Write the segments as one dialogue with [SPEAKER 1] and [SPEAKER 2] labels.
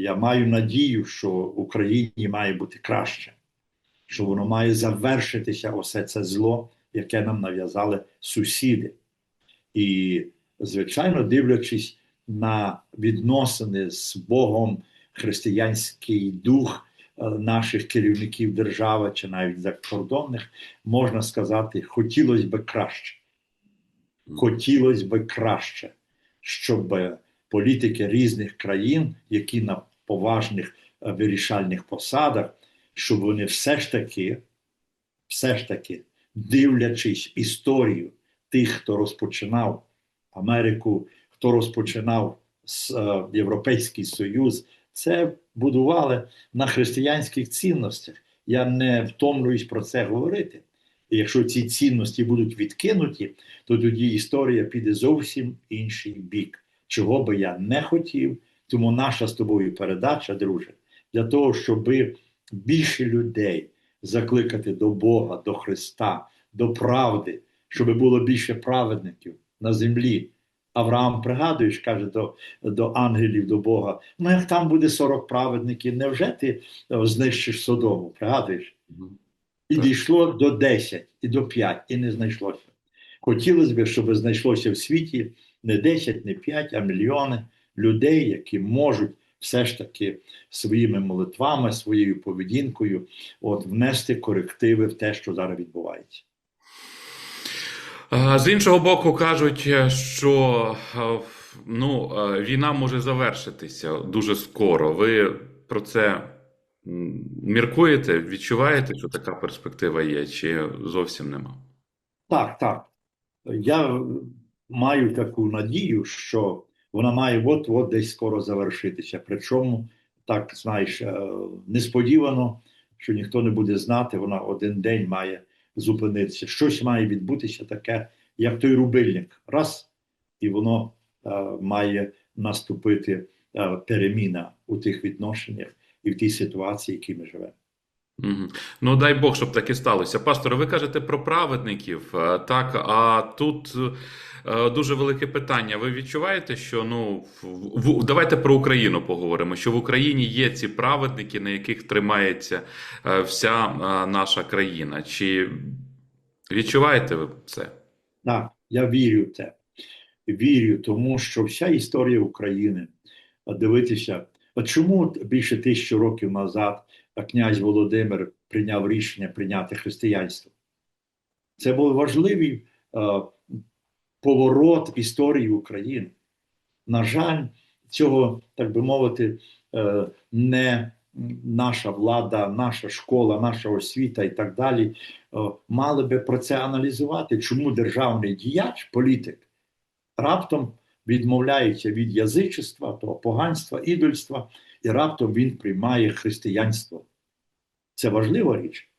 [SPEAKER 1] я маю надію, що Україні має бути краще, що воно має завершитися усе це зло, яке нам нав'язали сусіди. І, звичайно, дивлячись на відносини з Богом, християнський дух е, наших керівників держави чи навіть закордонних, можна сказати, хотілося б краще. Хотілося б краще, щоб політики різних країн, які на поважних е, вирішальних посадах, щоб вони все ж таки, все ж таки, дивлячись історію тих, хто розпочинав Америку, хто розпочинав е, Європейський Союз, це будували на християнських цінностях. Я не втомлююсь про це говорити. І якщо ці цінності будуть відкинуті, то тоді історія піде зовсім інший бік, чого би я не хотів. Тому наша з тобою передача, друже, для того, щоб більше людей закликати до Бога, до Христа, до правди, щоб було більше праведників на землі. Авраам пригадуєш, каже до до ангелів, до Бога: ну як там буде 40 праведників, невже ти знищиш Содому? Пригадуєш? І дійшло до 10, і до 5, і не знайшлося. Хотілося б, щоб знайшлося в світі не 10, не 5, а мільйони людей, які можуть все ж таки своїми молитвами, своєю поведінкою от, внести корективи в те, що зараз відбувається.
[SPEAKER 2] З іншого боку, кажуть, що ну, війна може завершитися дуже скоро. Ви про це міркуєте, відчуваєте, що така перспектива є, чи зовсім нема?
[SPEAKER 1] Так, так. Я маю таку надію, що вона має от-от десь скоро завершитися. Причому, так знаєш, е, несподівано, що ніхто не буде знати, вона один день має зупинитися. Щось має відбутися таке, як той рубильник. Раз, і воно е, має наступити е, переміна у тих відношеннях і в тій ситуації, в якій ми живемо.
[SPEAKER 2] Ну дай Бог, щоб таке сталося. Пасторе, ви кажете про праведників, е, так а тут е, дуже велике питання. Ви відчуваєте, що ну в, давайте про Україну поговоримо. Що в Україні є ці праведники, на яких тримається е, вся наша країна? Чи відчуваєте ви це?
[SPEAKER 1] Так, я вірю в це. Вірю, тому що вся історія України дивитися. От чому більше тисячі років назад князь Володимир прийняв рішення прийняти християнство? Це був важливий е, поворот історії України. На жаль, цього, так би мовити, е, не наша влада, наша школа, наша освіта і так далі е, мали би про це аналізувати, чому державний діяч, політик, раптом відмовляється від язичества, того поганства, ідольства, і раптом він приймає християнство. Це важлива річ.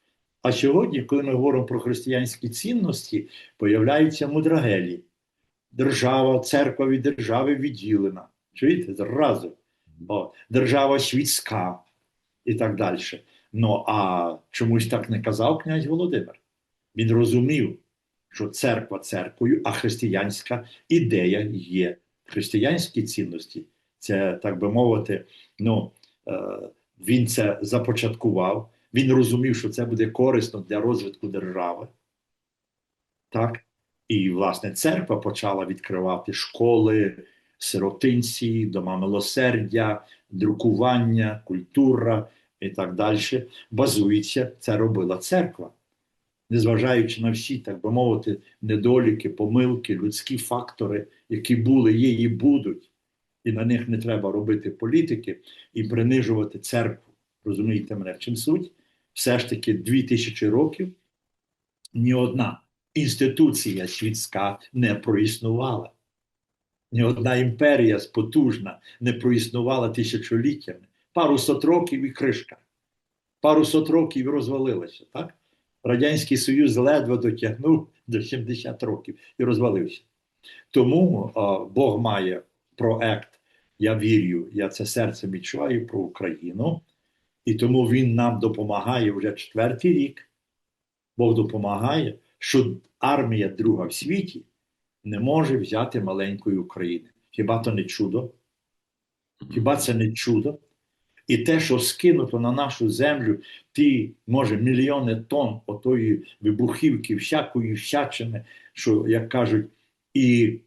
[SPEAKER 1] А сьогодні, коли ми говоримо про християнські цінності, появляються мудрагелі. Держава, церква від держави відділена. Чуєте? Зразу. О, держава світська і так далі. Ну а чомусь так не казав князь Володимир. Він розумів, що церква церквою, а християнська ідея є. Християнські цінності, це так би мовити, ну е, він це започаткував. Він розумів, що це буде корисно для розвитку держави. Так? І, власне, церква почала відкривати школи, сиротинці, дома милосердя, друкування, культура і так далі. Базується, це робила церква незважаючи на всі, так би мовити, недоліки, помилки, людські фактори, які були, є і будуть, і на них не треба робити політики і принижувати церкву. Розумієте мене, в чим суть? Все ж таки, дві тисячі років ні одна інституція світська не проіснувала. Ні одна імперія потужна не проіснувала тисячоліттями. Пару сот років і кришка. Пару сот років і розвалилася, так? Радянський Союз ледве дотягнув до 70 років і розвалився. Тому о, Бог має проект, я вірю, я це серцем відчуваю про Україну, і тому Він нам допомагає вже четвертий рік. Бог допомагає, що армія друга в світі не може взяти маленької України. Хіба то не чудо? Хіба це не чудо? І те, що скинуто на нашу землю, ті, може, мільйони тонн отої вибухівки, всякої всячини, що, як кажуть, і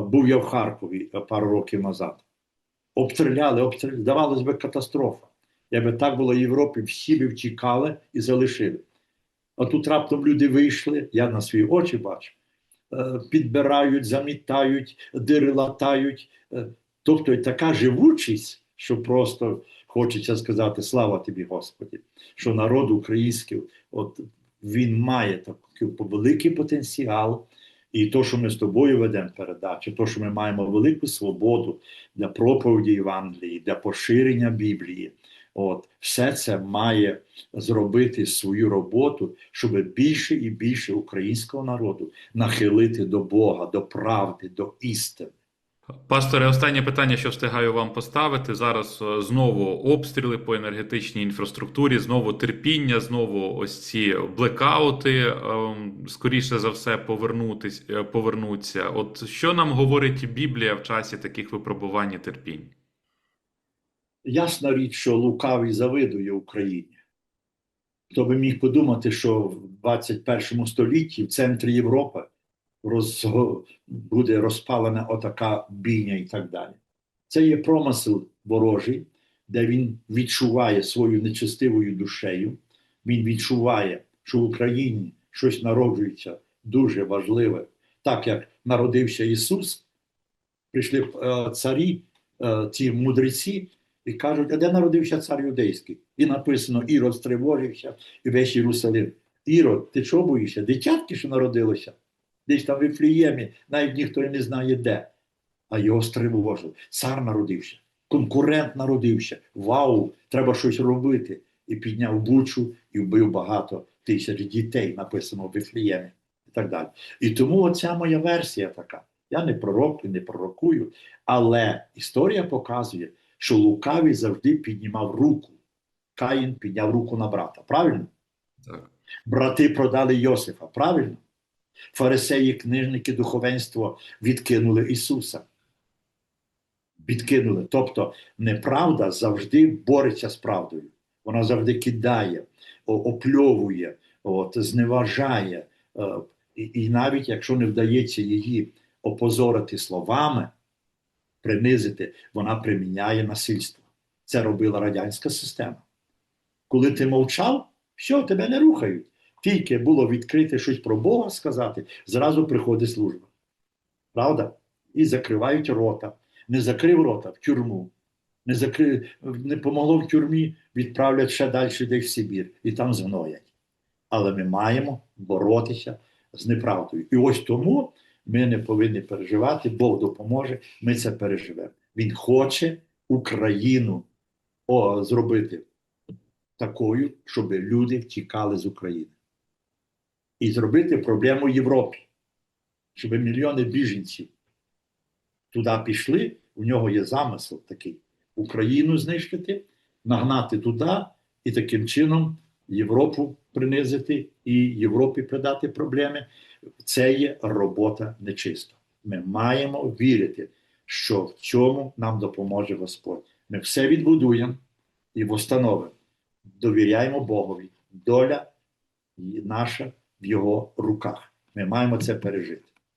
[SPEAKER 1] був я в Харкові пару років назад. Обстріляли, обстріляли, здавалось би, катастрофа. Якби так було в Європі, всі би втікали і залишили. А тут раптом люди вийшли, я на свої очі бачу, е, підбирають, замітають, дири латають. Е, Тобто така живучість, що просто хочеться сказати слава тобі, Господі, що народ український, от він має такий великий потенціал. І то, що ми з тобою ведемо передачу, то, що ми маємо велику свободу для проповіді Євангелії, для поширення Біблії, от все це має зробити свою роботу, щоб більше і більше українського народу нахилити до Бога, до правди, до істини.
[SPEAKER 2] Пасторе, останнє питання, що встигаю вам поставити. Зараз е, знову обстріли по енергетичній інфраструктурі, знову терпіння, знову ось ці блекаути, ем, скоріше за все, повернутись, е, повернуться. От що нам говорить Біблія в часі таких випробувань і терпінь?
[SPEAKER 1] Ясна річ, що лукавий завидує Україні. Хто би міг подумати, що в 21 столітті в центрі Європи роз... буде розпалена отака бійня і так далі. Це є промисел ворожий, де він відчуває свою нечестивою душею, він відчуває, що в Україні щось народжується дуже важливе, так як народився Ісус, прийшли е, царі, е, ці мудреці, і кажуть, а де народився цар юдейський? І написано, Ірод стривожився, і весь Єрусалим. Ірод, ти чого боїшся? Дитятки, що народилося? Десь там в Іфліємі, навіть ніхто і не знає де. А його стривожили. Цар народився, конкурент народився. Вау, треба щось робити. І підняв бучу і вбив багато тисяч дітей, написано в Іфліємі і так далі. І тому оця моя версія така. Я не пророк і не пророкую, але історія показує, що лукавий завжди піднімав руку. Каїн підняв руку на брата. Правильно?
[SPEAKER 2] Так.
[SPEAKER 1] Брати продали Йосифа. Правильно? Фарисеї, книжники, духовенство відкинули Ісуса. Відкинули. Тобто неправда завжди бореться з правдою. Вона завжди кидає, опльовує, от, зневажає. Е, І, навіть якщо не вдається її опозорити словами, принизити, вона приміняє насильство. Це робила радянська система. Коли ти мовчав, все, тебе не рухають. Тільки було відкрите щось про Бога сказати, зразу приходить служба. Правда? І закривають рота. Не закрив рота в тюрму. Не, закри... не помогло в тюрмі, відправлять ще далі десь в Сибір і там згноять. Але ми маємо боротися з неправдою. І ось тому ми не повинні переживати, Бог допоможе, ми це переживемо. Він хоче Україну о, зробити такою, щоб люди втікали з України. І зробити проблему Європі, щоб мільйони біженців туди пішли, у нього є замисел такий: Україну знищити, нагнати туди і таким чином Європу принизити і Європі придати проблеми. Це є робота нечиста. Ми маємо вірити, що в цьому нам допоможе Господь. Ми все відбудуємо і встановимо. Довіряємо Богові. Доля наша в його руках. Ми маємо це пережити.